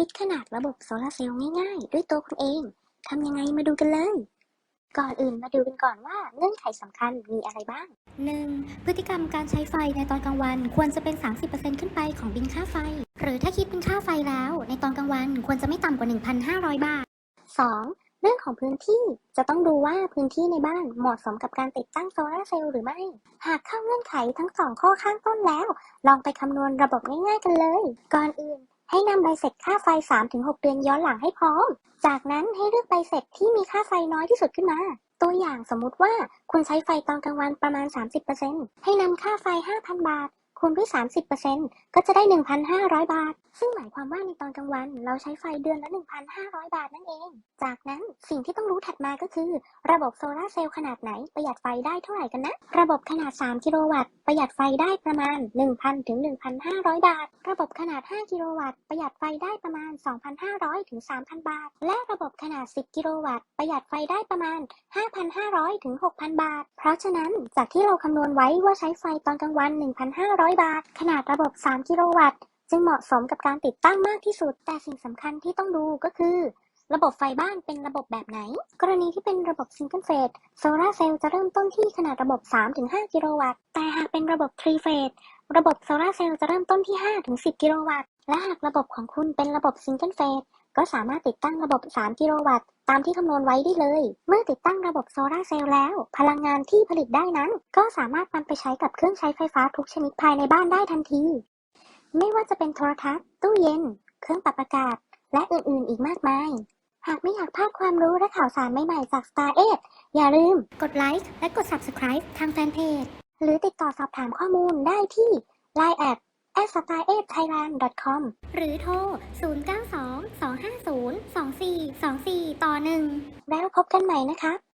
คิดขนาดระบบโซลาร์เซลล์ง่ายๆ ด้วยตัวคุณเอง ทำยังไงมาดูกันเลย ก่อนอื่นมาดูกันก่อนว่าเงื่อนไขสำคัญมีอะไรบ้าง 1. พฤติกรรมการใช้ไฟในตอนกลางวันควรจะเป็น 30%ขึ้นไปของบินค่าไฟ หรือถ้าคิดเป็นค่าไฟแล้ว ในตอนกลางวันควรจะไม่ต่ำกว่า 1,500 บาท 2. เรื่องของพื้นที่จะต้องดูว่าพื้นที่ในบ้านเหมาะสมกับการติดตั้งโซลาร์เซลล์หรือไม่ หากเข้าเงื่อนไขทั้งสองข้อข้างต้นแล้ว ลองไปคำนวณระบบง่ายๆกันเลย ก่อนอื่น ให้นำใบเสร็จค่าไฟ 3-6 เดือนย้อนหลังให้พร้อม จากนั้นให้เลือกใบเสร็จที่มีค่าไฟน้อยที่สุดขึ้นมา ตัวอย่างสมมุติว่าคุณใช้ไฟตอนกลางวันประมาณ 30%ให้นำค่าไฟ 5,000 บาทคูณด้วย 30%ก็จะได้ 1,500 บาท ซึ่งหมายความว่าในตอนกลางวันเราใช้ไฟเดือนละ 1,500 บาทนั่นเอง จากนั้นสิ่งที่ต้องรู้ถัดมาก็คือ ระบบโซลาร์เซลล์ขนาดไหนประหยัดไฟได้เท่าไหร่กันนะ ระบบขนาด 3 กิโลวัตต์ ประหยัดไฟได้ประมาณ 1,000 ถึง 1,500 บาท ระบบขนาด 5 กิโลวัตต์ ประหยัดไฟได้ประมาณ 2,500 ถึง 3,000 บาท และระบบขนาด 10 กิโลวัตต์ ประหยัดไฟได้ประมาณ 5,500 ถึง 6,000 บาท เพราะฉะนั้นจากที่เราคำนวณไว้ว่าใช้ไฟตอนกลางวัน 1,500 บาท ขนาดระบบ 3 กิโลวัตต์ จึงเหมาะสมกับการติดตั้งมากที่สุด แต่สิ่งสำคัญที่ต้องดูก็คือ ระบบไฟบ้านเป็นระบบแบบไหน กรณีที่เป็นระบบซิงเกิลเฟสโซลาเซลล์จะเริ่มต้นที่ขนาดระบบ 3-5 กิโลวัตต์ แต่หากเป็นระบบทรีเฟสระบบโซลาเซลล์จะเริ่มต้นที่ 5-10 กิโลวัตต์ และหากระบบของคุณเป็นระบบซิงเกิลเฟสก็สามารถติดตั้งระบบ 3 กิโลวัตต์ตามที่คำนวณไว้ได้เลย เมื่อติดตั้งระบบโซลาเซลล์แล้ว พลังงานที่ผลิตได้นั้น ก็สามารถนำไปใช้กับเครื่องใช้ไฟฟ้าทุกชนิดภายในบ้านได้ทันที ไม่ว่าจะเป็นโทรทัศน์ ตู้เย็น เครื่องปรับอากาศ และอื่นๆ อีกมากมาย หากไม่อยากพลาดความรู้และข่าวสารใหม่ๆจาก Star 8อย่าลืม กดไลค์และกด Subscribe ทางแฟนเพจ หรือติดต่อสอบถามข้อมูลได้ที่ line at star 8 thailand com หรือโทร 092 250 2424 ต่อ 1 แล้วพบกันใหม่นะคะ